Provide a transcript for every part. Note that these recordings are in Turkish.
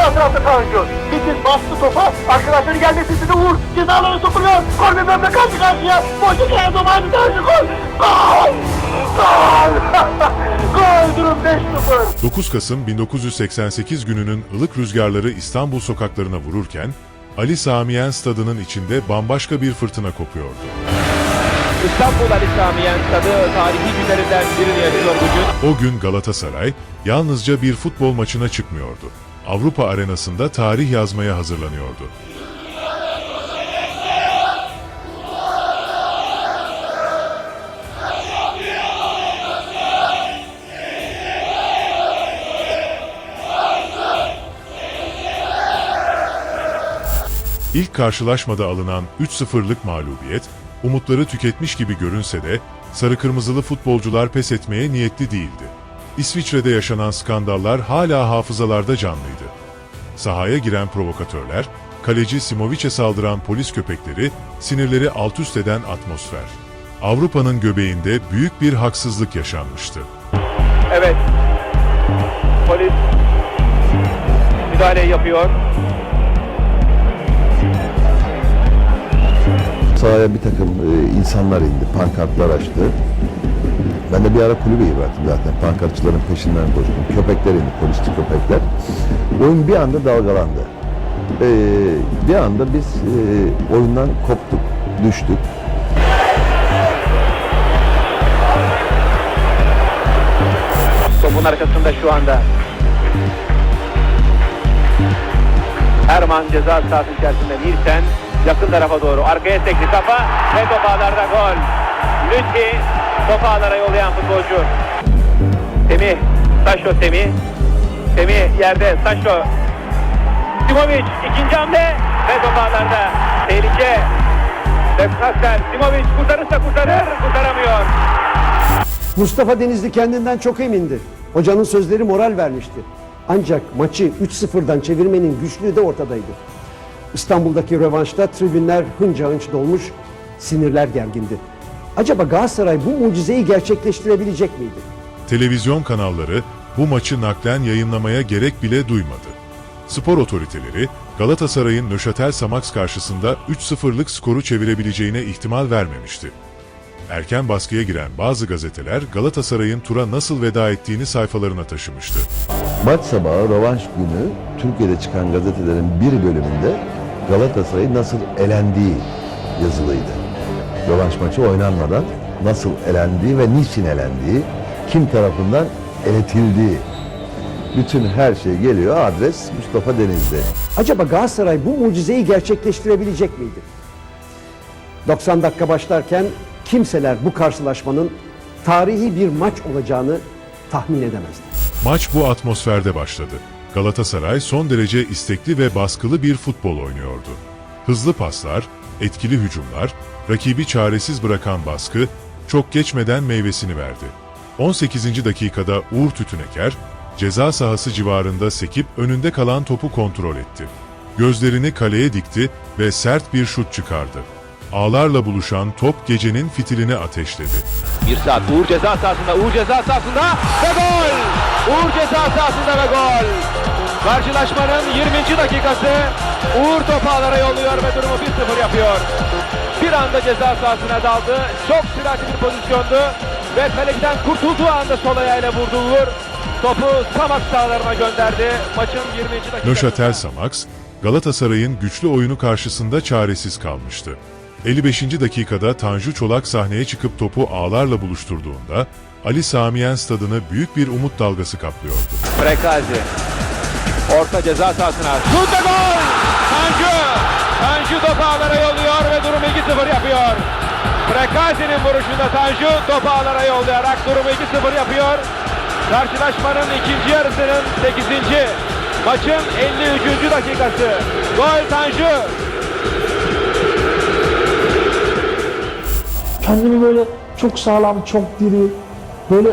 Sağ tarafta Tanju. Bitir bastı topa. Arkadaşları geldi sesini vur. Cezalara sokuluyor. Gol ve bölme karşı karşıya. Gelen top hadi Tanju gol. Gol. Gol. gol durum 5-0. 9 Kasım 1988 gününün ılık rüzgarları İstanbul sokaklarına vururken, Ali Samiyen stadının içinde bambaşka bir fırtına kopuyordu. İstanbul Ali Samiyen stadı tarihi günlerinden birini yaşıyor bugün. O gün Galatasaray yalnızca bir futbol maçına çıkmıyordu. Avrupa arenasında tarih yazmaya hazırlanıyordu. İlk karşılaşmada alınan 3-0'lık mağlubiyet, umutları tüketmiş gibi görünse de sarı kırmızılı futbolcular pes etmeye niyetli değildi. İsviçre'de yaşanan skandallar hala hafızalarda canlıydı. Sahaya giren provokatörler, kaleci Simovic'e saldıran polis köpekleri, sinirleri alt üst eden atmosfer. Avrupa'nın göbeğinde büyük bir haksızlık yaşanmıştı. Evet. Polis müdahale yapıyor. Sahaya bir takım e, insanlar indi, pankartlar açtı. Ben de bir ara kulübeyi bıraktım zaten. Pankartçıların peşinden koştum. Köpekler indi, polisli köpekler. Oyun bir anda dalgalandı. E, bir anda biz e, oyundan koptuk, düştük. Topun arkasında şu anda. Erman ceza sahası içerisinde Nilsen yakın tarafa doğru arkaya sekti kafa ve top gol. Lütfi top ağlara yollayan futbolcu. Semih, Saşo Semih. Semih yerde Saşo. Simovic ikinci hamle ve top ağlarda. Tehlike. Defnasser Simovic kurtarırsa kurtarır, kurtaramıyor. Mustafa Denizli kendinden çok emindi. Hocanın sözleri moral vermişti. Ancak maçı 3-0'dan çevirmenin güçlüğü de ortadaydı. İstanbul'daki rövanşta tribünler hınca hınç dolmuş, sinirler gergindi. Acaba Galatasaray bu mucizeyi gerçekleştirebilecek miydi? Televizyon kanalları bu maçı naklen yayınlamaya gerek bile duymadı. Spor otoriteleri Galatasaray'ın Nöşatel Samax karşısında 3-0'lık skoru çevirebileceğine ihtimal vermemişti. Erken baskıya giren bazı gazeteler Galatasaray'ın tura nasıl veda ettiğini sayfalarına taşımıştı. Maç sabahı rövanş günü Türkiye'de çıkan gazetelerin bir bölümünde Galatasaray'ın nasıl elendiği yazılıydı. Rövanş maçı oynanmadan nasıl elendiği ve niçin elendiği, kim tarafından eletildiği. Bütün her şey geliyor adres Mustafa Denizli. Acaba Galatasaray bu mucizeyi gerçekleştirebilecek miydi? 90 dakika başlarken kimseler bu karşılaşmanın tarihi bir maç olacağını tahmin edemezdi. Maç bu atmosferde başladı. Galatasaray son derece istekli ve baskılı bir futbol oynuyordu. Hızlı paslar, etkili hücumlar, rakibi çaresiz bırakan baskı çok geçmeden meyvesini verdi. 18. dakikada Uğur Tütüneker, ceza sahası civarında sekip önünde kalan topu kontrol etti. Gözlerini kaleye dikti ve sert bir şut çıkardı. Ağlarla buluşan top gecenin fitilini ateşledi. Bir saat Uğur ceza sahasında, Uğur ceza sahasında ve gol! Uğur ceza sahasında ve gol! Karşılaşmanın 20. dakikası Uğur topu yolluyor ve durumu 1-0 yapıyor. Bir anda ceza sahasına daldı. Çok süratli bir pozisyondu. Ve kalekten kurtulduğu anda sol ayağıyla vurdu Uğur. Topu Samak sahalarına gönderdi. Maçın 20. dakikası. Nöşatel Samax, Galatasaray'ın güçlü oyunu karşısında çaresiz kalmıştı. 55. dakikada Tanju Çolak sahneye çıkıp topu ağlarla buluşturduğunda, Ali Samiyen stadını büyük bir umut dalgası kaplıyordu. Prekazi. Orta ceza sahasına. Şut gol! Tanju! Tanju topu ağlara durumu 2-0 yapıyor. Prekazi'nin vuruşunda Tanju topu ağlara yollayarak durumu 2-0 yapıyor. Karşılaşmanın ikinci yarısının 8. Maçın 53. dakikası. Gol Tanju. kendimi böyle çok sağlam, çok diri, böyle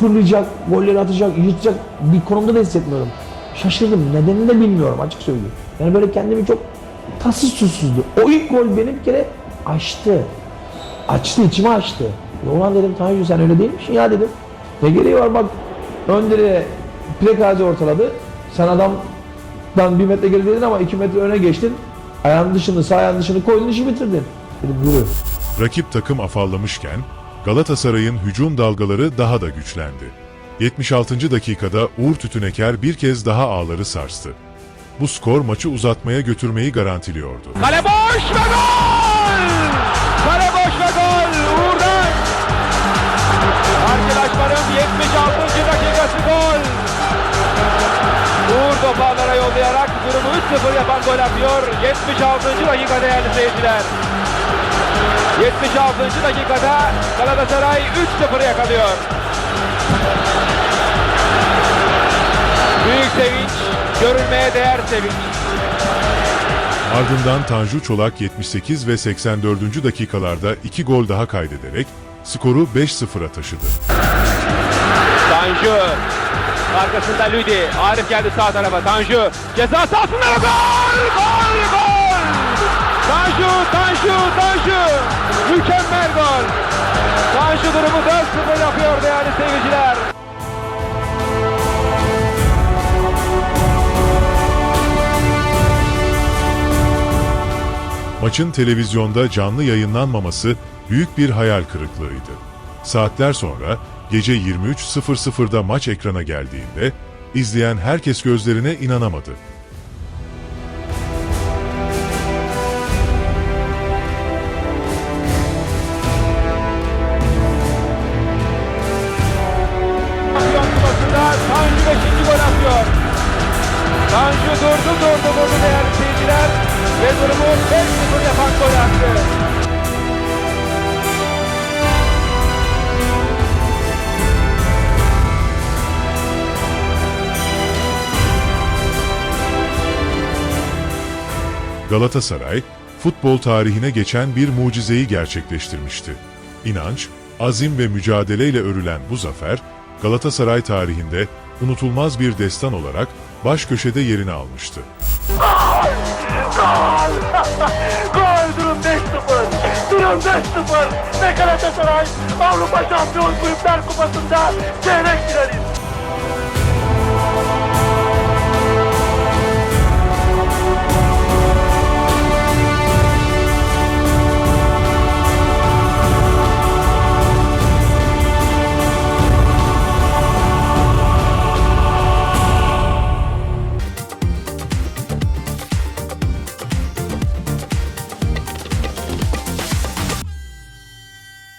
fırlayacak, golleri atacak, yırtacak bir konumda da hissetmiyorum. Şaşırdım. Nedenini de bilmiyorum açık söyleyeyim. Yani böyle kendimi çok tatsız tuzsuzdu. O ilk gol beni bir kere açtı. Açtı, içimi açtı. Ulan dedim Tanju sen öyle değil misin ya dedim. Ne gereği var bak ön direğe Prekazi ortaladı. Sen adam toptan bir metre gerideydin ama iki metre öne geçtin. Ayağın dışını, sağ ayağın dışını koydun işi bitirdin. Dedim yürü. Rakip takım afallamışken Galatasaray'ın hücum dalgaları daha da güçlendi. 76. dakikada Uğur Tütüneker bir kez daha ağları sarstı. Bu skor maçı uzatmaya götürmeyi garantiliyordu. Kale boş ve gol! Kale boş ve gol! Uğur'dan! Karşılaşmanın 76. dakikası gol! Uğur topu ağlara yollayarak durumu 3-0 yapan gol atıyor. 76. dakika değerli seyirciler. 76. dakikada Galatasaray 3-0 yakalıyor. Büyük sevinç, görülmeye değer sevinç. Ardından Tanju Çolak 78 ve 84. dakikalarda iki gol daha kaydederek skoru 5-0'a taşıdı. Tanju. Arkasında Lüdi. Arif geldi sağ tarafa. Tanju. Ceza sahasında gol! Gol! Gol! Tanju! Tanju! Tanju! Mükemmel gol! Tanju durumu 4-0 yapıyor değerli seyirciler. Maçın televizyonda canlı yayınlanmaması büyük bir hayal kırıklığıydı. Saatler sonra gece 23.00'da maç ekrana geldiğinde izleyen herkes gözlerine inanamadı. Şampiyon kupasında Tanju 5. gol atıyor. Tanju durdu durdu durdu değerli seyirciler. Ve durumu 5-0 yapan gol attı. Galatasaray, futbol tarihine geçen bir mucizeyi gerçekleştirmişti. İnanç, azim ve mücadeleyle örülen bu zafer, Galatasaray tarihinde unutulmaz bir destan olarak baş köşede yerini almıştı. Gol! Gol! Durum 5-0! Durum 5-0! Ve Galatasaray Avrupa Şampiyon Kulüpler Kupası'nda çeyrek finalist!